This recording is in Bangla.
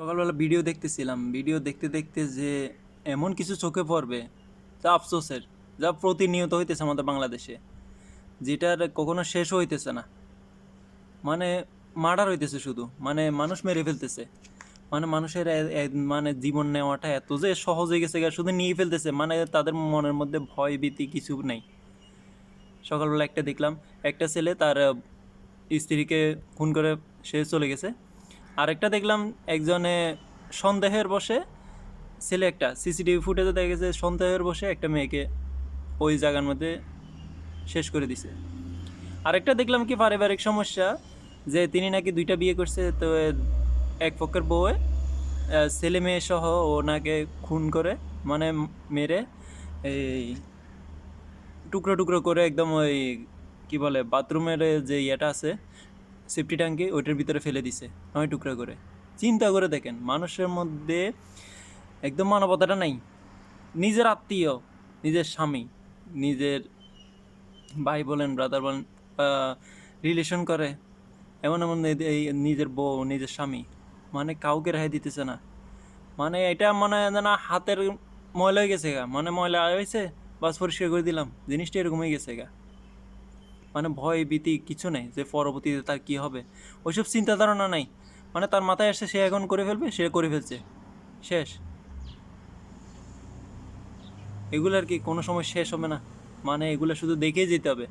সকালবেলা ভিডিও দেখতেছিলাম। ভিডিও দেখতে দেখতে যে এমন কিছু চোখে পড়বে, যা আফসোসের, যা প্রতিনিয়ত হইতেছে আমাদের বাংলাদেশে, যেটার কখনো শেষ হইতেছে না। মানে মার্ডার হইতেছে শুধু মানে মানুষ মেরে ফেলতেছে। মানে মানুষের মানে জীবন নেওয়াটা এত যে সহজ হয়ে গেছে শুধু নিয়ে ফেলতেছে মানে তাদের মনের মধ্যে ভয় ভীতি কিছু নেই। সকালবেলা একটা দেখলাম, একটা ছেলে তার স্ত্রীকে খুন করে সে চলে গেছে। আরেকটা দেখলাম, একজনে সন্দেহের বসে ছেলে একটা, সিসিটিভি ফুটেজে দেখা গেছে সন্দেহের বসে একটা মেয়েকে ওই জায়গার মধ্যে শেষ করে দিছে। আরেকটা দেখলাম কি পারিবারিক সমস্যা, যে তিনি নাকি দুইটা বিয়ে করছে, তো এক পক্ষের বউয়ে ছেলে মেয়ে সহ ওনাকে খুন করে মানে মেরে এই টুকরো টুকরো করে একদম ওই কি বলে, বাথরুমের যে ইয়েটা আছে সেফটি ট্যাঙ্কি ওইটার ভিতরে ফেলে দিছে, নয় টুকরা করে। চিন্তা করে দেখেন, মানুষের মধ্যে একদম মানবতাটা নাই। নিজের আত্মীয়, নিজের স্বামী, নিজের ভাই বলেন ব্রাদার বলেন রিলেশন করে, এমন এমন এই নিজের বউ, নিজের স্বামী মানে কাউকে রেহাই দিতেছে না। মানে এটা মানে যেন হাতের ময়লা হয়ে গেছে গা। মানে ময়লা হয়েছে, বাস পরিষ্কার করে দিলাম, জিনিসটা এরকম হয়ে গেছে গা। মানে ভয়, ভীতি কিছু নেই যে পরবর্তীতে তার কি হবে। ওইসব চিন্তাধারণা নাই। মানে তার মাথায় আসছে, সে এখন করে ফেলবে, সে করে ফেলছে। শেষ। এগুলো আর কি কোনো সময় শেষ হবে না। মানে এগুলো শুধু দেখেই যেতে হবে।